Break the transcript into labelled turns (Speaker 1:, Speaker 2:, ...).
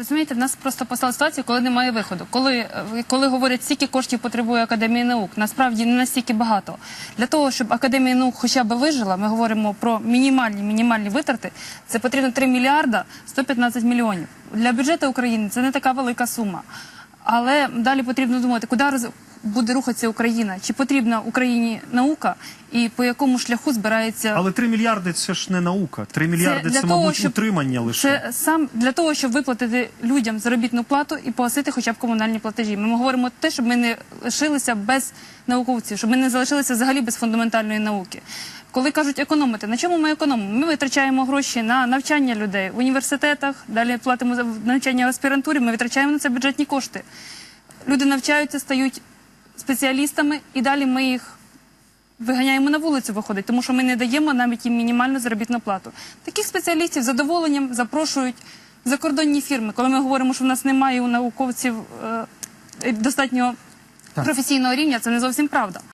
Speaker 1: Розумієте, в нас просто постала ситуація, коли немає виходу. Коли, е, коли говорять, скільки коштів потребує Академія наук, насправді не настільки багато. Для того, щоб Академія наук хоча б вижила, ми говоримо про мінімальні мінімальні витрати. Це потрібно 3 мільярда 115 мільйонів. Для бюджету України це не така велика сума. Але далі потрібно думати, куди роз- буде рухатися Україна, чи потрібна Україні наука, і по якому шляху збирається
Speaker 2: Але 3 мільярди це ж не наука. 3 мільярди це, мабуть,
Speaker 1: щоб-
Speaker 2: утримання лише.
Speaker 1: Це сам для того, щоб виплатити людям заробітну плату і погасити хоча б комунальні платежі. Ми говоримо те, щоб ми не лишилися без науковців, щоб ми не залишилися взагалі без фундаментальної науки. Коли кажуть економити, на чому ми економимо? Ми витрачаємо гроші на навчання людей в університетах, далі платимо за навчання в аспірантурі, ми витрачаємо на це бюджетні кошти. Люди навчаються, стають спеціалістами, і далі ми їх виганяємо на вулицю, виходить, тому що ми не даємо навіть їм мінімальну заробітну плату. Таких спеціалістів з задоволенням запрошують закордонні фірми. Коли ми говоримо, що в нас немає у науковців е, достатнього професійного рівня, це не зовсім правда.